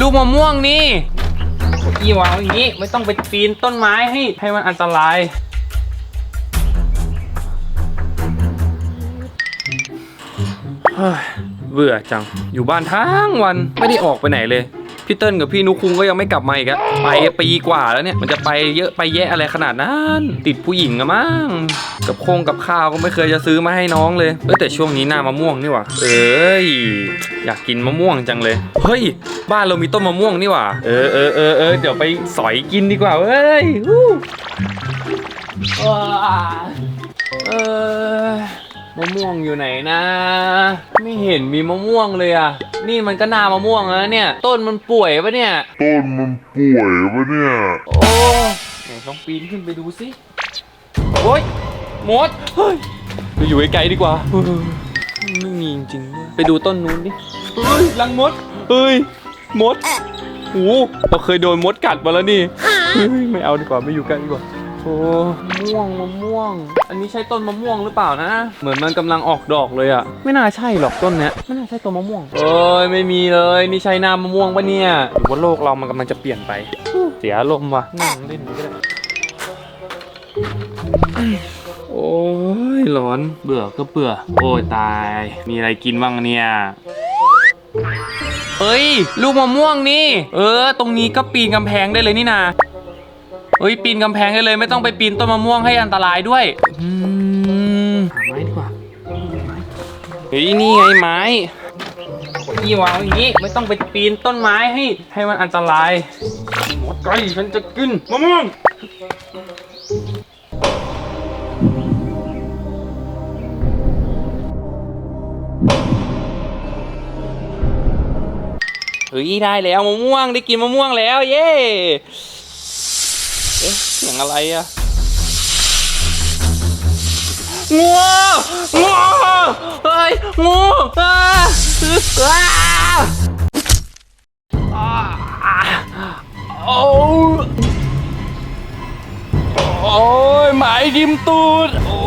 ลูกมะม่วงนี่อีวางอย่างนี้ไม่ต้องไปปีนต้นไม้ให้ให้มันอันตราย เฮ้ยเบื่อจัง อยู่บ้านทั้งวันไม่ได้ออกไปไหนเลย พี่เติ้ลกับพี่นุคุงก็ยังไม่กลับมาอีกอะไปปีกว่าแล้วเนี่ย มันจะไปเยอะไปแยะอะไรขนาดนั้น ติดผู้หญิงอะมั้งกับโคงกับข้าวก็ไม่เคยจะซื้อมาให้น้องเลยเอ้ยแต่ช่วงนี้หน้ามะม่วงนี่หว่าเอ้ยอยากกินมะม่วงจังเลยเฮ้ยบ้านเรามีต้นมะม่วงนี่หว่าเออเออเออเออเดี๋ยวไปสอยกินดีกว่าเว้ยว้าเออ มะม่วงอยู่ไหนนะ ไม่เห็นมีมะม่วงเลยอะ นี่มันก็นามะม่วงแล้วเนี่ย ต้นมันป่วยปะเนี่ย ต้นมันป่วยปะเนี่ย โอ้ไหนลองปีนขึ้นไปดูสิโอ้ยมดเฮ้ยไปอยู่ไกลๆดีกว่าเออไม่มีจริงๆด้วยไปดูต้นนู้นดิเฮ้ยรังมดเฮ้ยมดโอ้เราเคยโดนมดกัดมาแล้วนี่เฮ้ยไม่เอาดีกว่าไม่อยู่ใกล้ดีกว่าโอ้ม่วงมะม่วง อันนี้ใช่ต้นมะม่วงหรือเปล่านะ เหมือนมันกำลังออกดอกเลยอะไม่น่าใช่หรอกต้นเนี้ยไม่น่าใช่ต้นมะม่วงเอ้ยไม่มีเลยนี่ใช่น้ำมะม่วงปะเนี่ยหรือว่าโลกเรามันกำลังจะเปลี่ยนไป เสียอารมณ์ว่ะนั่งเล่นก็ได้โอ้ยร้อนเบื่อก็เบื่อ โอ้ยตาย มีอะไรกินบ้างเนี่ยเฮ้ย ลูกมะม่วงนี่ เออ ตรงนี้ก็ปีนกำแพงได้เลยนี่นา เฮ้ยปีนกำแพงได้เลย ไม่ต้องไปปีนต้นมะม่วงให้อันตรายด้วยอืมหาไม้ดีกว่าเฮ้ยนี่ไงไม้นี่วางอย่างนี้ไม่ต้องไปปีนต้นไม้ให้ให้มันอันตรายหมดไก่ฉันจะกินมะม่วงเฮ้ยได้แล้วมะม่วงได้กินมะม่วงแล้ว เย้ เอ๊ะเสียงอะไรอะงูงูเฮ้ยงูอาอ้าอ้าโอ้โอ้ยหมายดิมตูดโอ้